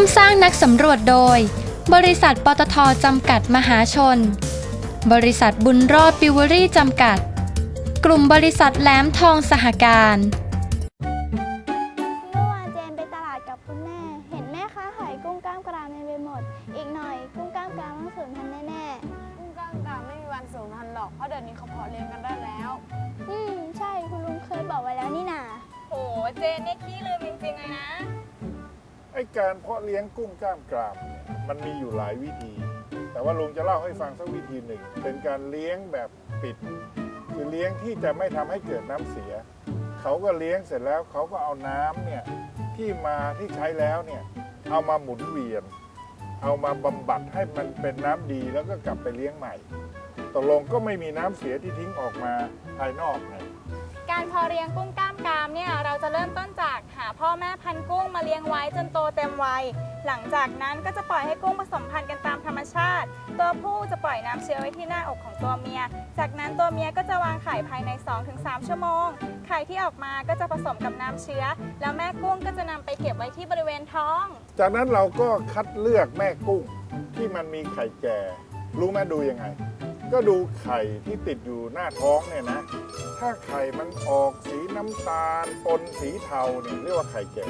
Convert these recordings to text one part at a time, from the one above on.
มสร้างนักสำรวจโดย บริษัทปตทจำกัดมหาชน บริษัทบุญรอดปิวเวอรี่จำกัด กลุ่มบริษัทแหลมทองสหการเมื่อวานเจนไปตลาดกับคุณแม่ เห็นแม่ค้าขายกุ้งกล้ามกรามเต็มไปหมด อีกหน่อยกุ้งกล้ามกรามต้องสูญพันธุ์แน่กุ้งกล้ามกรามไม่มีวันสูญพันธุ์หรอก เพราะเดี๋ยวนี้เขาเพาะเลี้ยงกันได้แล้ว ๆ อืม ใช่คุณลุงเคยบอกไว้แล้วนี่นา โห เจนเนี่ยขี้ลืมจริงๆเลยนะไอ้การเพาะเลี้ยงกุ้งกล้ามกรามเนี่ยมันมีอยู่หลายวิธี แต่ว่าลุงจะเล่าให้ฟังสักวิธีหนึ่ง เป็นการเลี้ยงแบบปิด คือเลี้ยงที่จะไม่ทำให้เกิดน้ำเสีย เขาก็เลี้ยงเสร็จแล้วเขาก็เอาน้ำเนี่ยที่มาที่ใช้แล้วเนี่ยเอามาหมุนเวียน เอามาบำบัดให้มันเป็นน้ำดีแล้วก็กลับไปเลี้ยงใหม่ตกลงก็ไม่มีน้ำเสียที่ทิ้งออกมาภายนอกไง การเพาะเลี้ยงกุ้งกล้ามกรามเนี่ยเราจะเริ่มต้น พ่อแม่พันธุ์กุ้งมาเลี้ยงไว้จนโตเต็มวัย หลังจากนั้นก็จะปล่อยให้กุ้งผสมพันธุ์กันตามธรรมชาติ ตัวผู้จะปล่อยน้ำเชื้อไว้ที่หน้าอกของตัวเมีย จากนั้นตัวเมียก็จะวางไข่ภายใน 2-3 ชั่วโมง ไข่ที่ออกมาก็จะผสมกับน้ำเชื้อ แล้วแม่กุ้งก็จะนำไปเก็บไว้ที่บริเวณท้อง จากนั้นเราก็คัดเลือกแม่กุ้งที่มันมีไข่แก่ รู้ไหมดูยังไง ก็ดูไข่ที่ติดอยู่หน้าท้องเนี่ยนะ ถ้าไข่มันออกสีน้ำตาลปนสีเทาเนี่ยเรียกว่าไข่แก่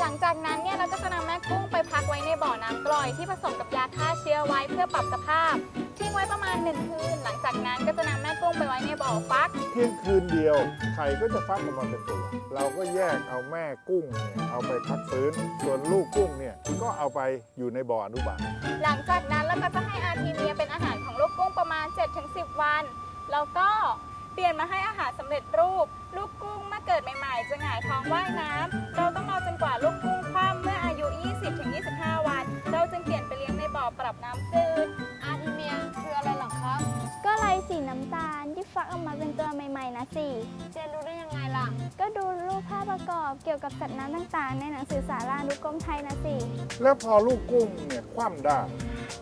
หลังจากนั้นเนี่ยเราก็จะนำแม่กุ้งไปพักไว้ในบ่อน้ำกร่อยที่ผสมกับยาฆ่าเชื้อไว้เพื่อปรับสภาพ ทิ้งไว้ประมาณหนึ่งคืน หลังจากนั้นก็จะนำแม่กุ้งไปไว้ในบ่อฟักเพียงคืนเดียว ไข่ก็จะฟักออกมาเป็นตัว เราก็แยกเอาแม่กุ้งเนี่ยเอาไปพักฟื้น ส่วนลูกกุ้งเนี่ยก็เอาไปอยู่ในบ่ออนุบาลหลังจากนั้นเราก็จะให้อาร์ทีเมียเป็นอาหารของลู กกุ้งประมาณ 7-10 วัน แล้วก็เปลี่ยนมาให้อาหารสำเร็จรูป ลูกกุ้งเมื่อเกิดใหม่ๆ จะหงายท้องว่ายน้ำเราต้องรอจนกว่าลูกกุ้งคว่ำเมื่ออายุ 20-25 วัน เราจึงเปลี่ยนไปเลี้ยงในบ่อปรับน้ำจืดอาร์ทีเมียคืออะไรหรอครับ ก็ไรสีน้ำตาลที่ฟักออกมาเป็นตัวใหม่ๆนะสิเจนรู้ได้ยังไงล่ะ ก็ดูรูปภาพประกอบเกี่ยวกับสัตว์น้ำต่างๆ ในหนังสือสารานุกรมไทยนะสิแล้วพอลูกกุ้งเนี่ยคว่ำได้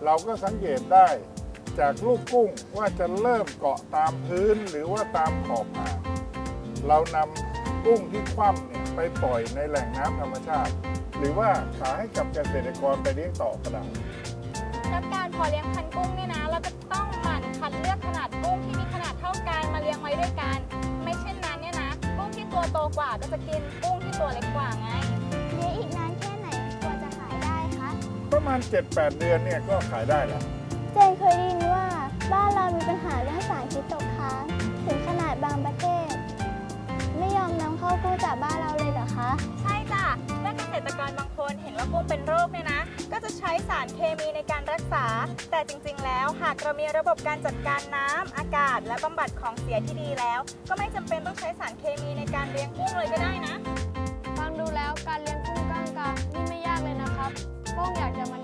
เราก็สังเกตได้ จากลูกกุ้งว่าจะเริ่มเกาะตามพื้นหรือว่าตามขอบอ่างเรานำกุ้งที่คว่ำเนี่ยไปปล่อยในแหล่งน้ำธรรมชาติ หรือว่าขายให้กับเกษตรกรไปเลี้ยงต่อก็ได้แล้วการเพอเลี้ยงพันธุ์กุ้งเนี่ยนะ เราจะต้องหมั่นคัดเลือกขนาดกุ้งที่มีขนาดเท่ากันมาเลี้ยงไว้ด้วยกัน ไม่เช่นนั้นเนี่ยนะ กุ้งที่ตัวโตกว่าก็จะกินกุ้งที่ตัวเล็กกว่าไงเลี้ยงอีกนานแค่ไหนกว่าจะขายได้คะประมาณ 7-8 เดือนเนี่ยก็ขายได้แล้ว เจนเคยได้ยินว่าบ้านเรามีปัญหาเรื่องสารพิษตกค้างถึงขนาดบางประเทศ ไม่ยอมนำเข้ากู้จากบ้านเราเลยเหรอคะ ใช่จ้ะเมื่อเกษตรกรบางคนเห็นว่ากุ้งเป็นโรคเนี่ยนะ ก็จะใช้สารเคมีในการรักษา แต่จริงๆ แล้วหากเรามีระบบการจัดการน้ำอากาศ และบำบัดของเสียที่ดีแล้ว ก็ไม่จำเป็นต้องใช้สารเคมีในการเลี้ยงกุ้งเลยก็ได้นะ ฟังดูแล้วการเลี้ยงกุ้งกล้ามกรามนี่ไม่ยากเลยนะครับโป้งอยากจะมา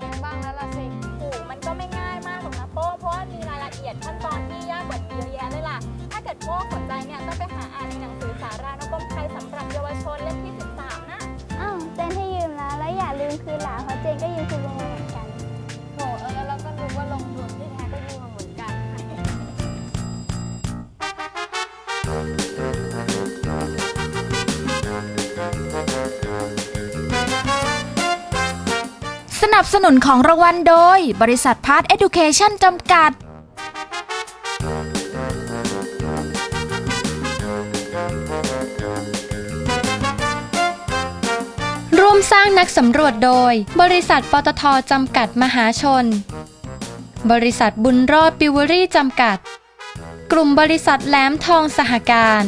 สนับสนุนของรางวัลโดย บริษัทพาร์ทเอ u ูเคชั่นจำกัด ร่วมสร้างนักสำรวจโดย บริษัทปตทจำกัดมหาชน บริษัทบุญรอดปิวเวอรี่จำกัด กลุ่มบริษัทแหลมทองสหการ